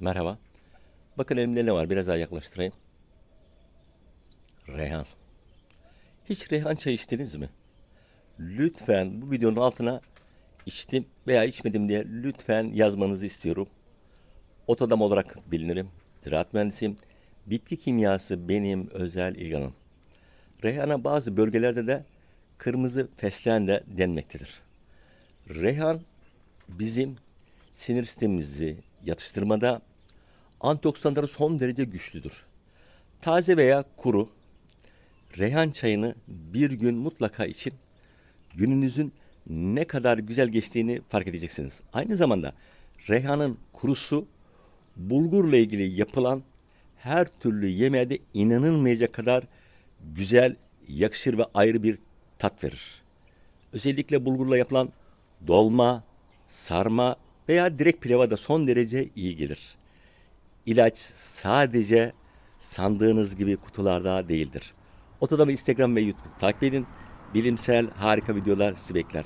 Merhaba. Bakın elimde ne var? Biraz daha yaklaştırayım. Reyhan. Hiç reyhan çay içtiniz mi? Lütfen bu videonun altına içtim veya içmedim diye lütfen yazmanızı istiyorum. Otodam olarak bilinirim. Ziraat mühendisiyim. Bitki kimyası benim özel ilgi alanım. Reyhana bazı bölgelerde de kırmızı fesleğen de denmektedir. Reyhan bizim sinir sistemimizi yatıştırmada antioksidanları son derece güçlüdür. Taze veya kuru reyhan çayını bir gün mutlaka için gününüzün ne kadar güzel geçtiğini fark edeceksiniz. Aynı zamanda reyhanın kurusu bulgurla ilgili yapılan her türlü yemeğe inanılmayacak kadar güzel, yakışır ve ayrı bir tat verir. Özellikle bulgurla yapılan dolma, sarma veya direkt pilava da son derece iyi gelir. İlaç sadece sandığınız gibi kutularda değildir. Otodamı Instagram ve YouTube takip edin. Bilimsel harika videolar sizi bekler.